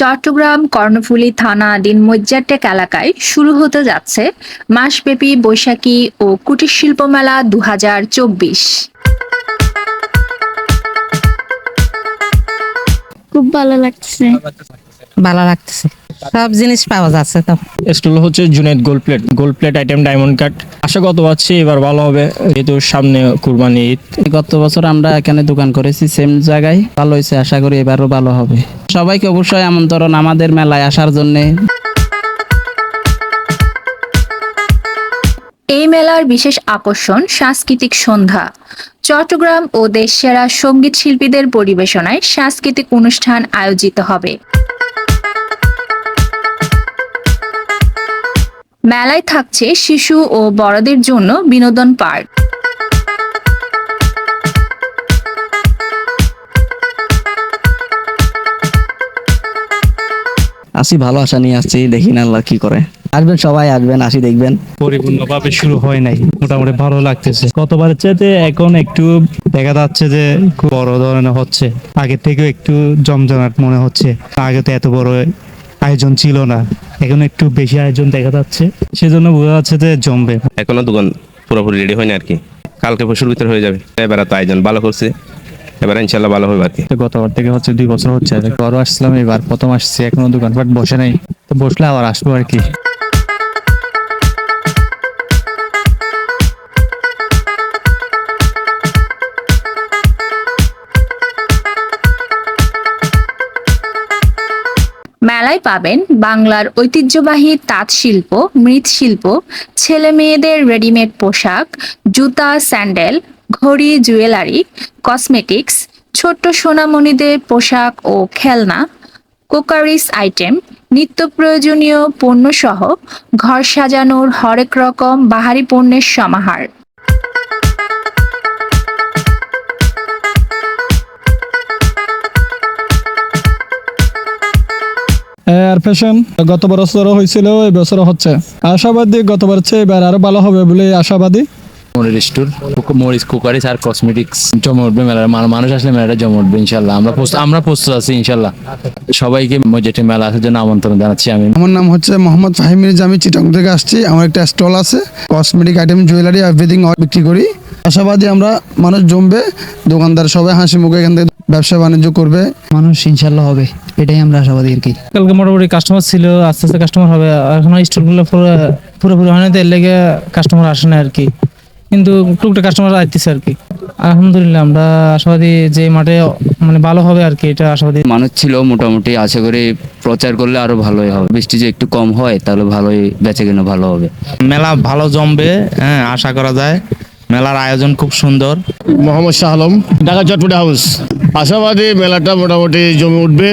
চট্টগ্রাম কর্ণফুলী থানাধীন মজ্জারটেক এলাকায় শুরু হতে যাচ্ছে মাসব্যাপী বৈশাখী ও কুটির শিল্প মেলা দু হাজার চব্বিশ। খুব ভালো লাগছে। ভালো লাগতেছে। সব জিনিস পাওয়া যাচ্ছে তো। স্টল হচ্ছে Juned gold plate gold plate item diamond cut আশা কত পাচ্ছি এবার ভালো হবে যেহেতু সামনে কুরবানি ঈদ। গত বছর আমরা এখানে দোকান করেছি সেম জায়গায়। ভালো হয়েছে আশা করি এবারও ভালো হবে। সবাইকে অবশ্যই আমন্ত্রণ আমাদের মেলায় আসার জন্যে। এই মেলার বিশেষ আকর্ষণ সাংস্কৃতিক সন্ধ্যা। চট্টগ্রাম ও দেশ সেরা সংগীত শিল্পীদের পরিবেশনায় সাংস্কৃতিক অনুষ্ঠান আয়োজিত হবে। মেলায় থাকছে শিশু ও বড়দের জন্য বিনোদন পার্ক। আসি ভালো আশা নিয়ে আসছি দেখি না আল্লাহ কি করে। আসবেন সবাই আসবেন আসি দেখবেন। পরিপূর্ণভাবে শুরু হয় নাই মোটামুটি ভালো লাগতেছে। গতবারের চেয়ে এখন একটু দেখা যাচ্ছে যে খুব বড় ধরনের হচ্ছে। আগে থেকেও একটু জমজমাট মনে হচ্ছে। আগে তো এত বড় আয়োজন ছিল না। এখন একটু বেশি আয়োজন দেখা যাচ্ছে। সেজন্য বোঝা যাচ্ছে যে জমবে। এখনও দোকান পুরোপুরি রেডি হয়নি আর কি। কালকে পরশুর ভিতরে হয়ে যাবে। এবার তো আয়োজন ভালো করছে। এবার ইনশাল্লাহ ভালো হবে আর কি। তো গতবার থেকে হচ্ছে দুই বছর হচ্ছে। বড় আসলাম এবার প্রথম আসছি এখনও দোকানপাট বসে নাই। তো বসলে আবার আসব আর কি। মেলায় পাবেন বাংলার ঐতিহ্যবাহী তাঁত শিল্প মৃৎশিল্প ছেলে মেয়েদের রেডিমেড পোশাক, জুতা, স্যান্ডেল, ঘড়ি, জুয়েলারি কসমেটিক্স ছোট্ট সোনামণিদের পোশাক ও খেলনা, কোকারিস আইটেম, নিত্য প্রয়োজনীয় পণ্যসহ ঘর সাজানোর হরেক রকম বাহারি পণ্যের সমাহার। এয়ার ফ্যাশন গত বছরও হয়েছিল এই বছরও হচ্ছে। আশাবাদী গতবার চেয়ে এবার আরও ভালো হবে বলে আশাবাদী। মরির স্টোর মরিস কুকারিস আর কসমেটিক্স জমে উঠবে মেলার মানুষ আসলে মেলাটা জমে উঠবে ইনশাল্লাহ আমরা আমরা প্রস্তুত আছি ইনশাল্লাহ সবাইকে মজেটে মেলা আসার জন্য আমন্ত্রণ জানাচ্ছি আমি। আমার নাম হচ্ছে মোহাম্মদ ফাহিম আমি চিটং থেকে আসছি। আমার একটা স্টল আছে কসমেটিক আইটেম জুয়েলারি এভরিথিং বিক্রি করি। আশাবাদী আমরা মানুষ জমবে দোকানদার সবাই হাসি মুখে এখান থেকে ব্যবসা বাণিজ্য করবে। মানুষ ইনশাল্লাহ হবে। এটাই আমরা আশাবাদী আর কি। কালকে মোটামুটি কাস্টমার ছিল আস্তে আস্তে কাস্টমার হবে। এখন স্টলগুলো পুরো পুরোপুরি হয় না তো এর লেগে কাস্টমার আসে না আর কি। কিন্তু টুকটাক কাস্টমার আসতেছে আর কি। আলহামদুলিল্লাহ আমরা আশাবাদী যে মাঠে মানে ভালো হবে আর কি এটা আশাবাদী। মানুষ ছিল মোটামুটি আশা করি প্রচার করলে আরও ভালোই হবে। বৃষ্টি যে একটু কম হয় তাহলে ভালোই বেঁচে কিনা ভালো হবে। মেলা ভালো জমবে হ্যাঁ আশা করা যায়। মেলার আয়োজন খুব সুন্দর। মোহাম্মদ শাহ আলম, ঢাকা চটপটি হাউস। আশাবাদী মেলাটা মোটামুটি জমে উঠবে।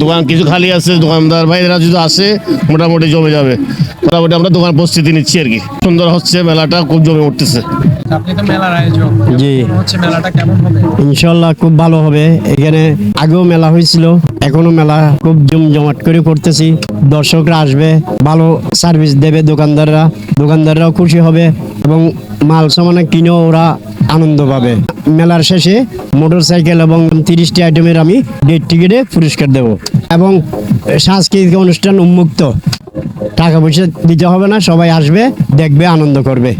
দোকান কিছু খালি আছে, দোকানদার ভাইরা যদি আসে, মোটামুটি জমে যাবে। মোটামুটি আমরা দোকান প্রস্তুতি নিচ্ছি আর কি। সুন্দর হচ্ছে মেলাটা খুব জমে উঠতেছে। জি। ইনশাল্লাহ খুব ভালো হবে। এখানে আগেও মেলা হয়েছিল এখনও মেলা খুব জমজমাট করে করতেছি। দর্শকরা আসবে ভালো সার্ভিস দেবে দোকানদাররা। দোকানদাররাও খুশি হবে এবং মাল সামানা কিনেও ওরা আনন্দ পাবে। মেলার শেষে মোটর সাইকেল এবং তিরিশটি আইটেমের আমি ডেট টিকিটে পুরস্কার দেব। এবং সাংস্কৃতিক অনুষ্ঠান উন্মুক্ত। টাকা পয়সা দিতে হবে না সবাই আসবে দেখবে আনন্দ করবে।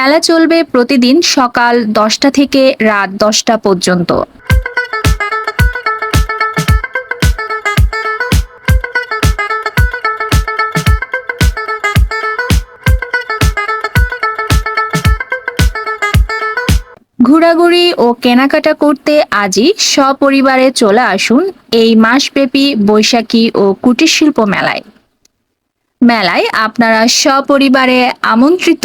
মেলা চলবে প্রতিদিন সকাল দশটা থেকে রাত দশটা পর্যন্ত। ঘোরাঘুরি ও কেনাকাটা করতে আজই সপরিবারে চলে আসুন এই মাসব্যাপী বৈশাখী ও কুটির শিল্প মেলায়। মেলায় আপনারা সপরিবারে আমন্ত্রিত।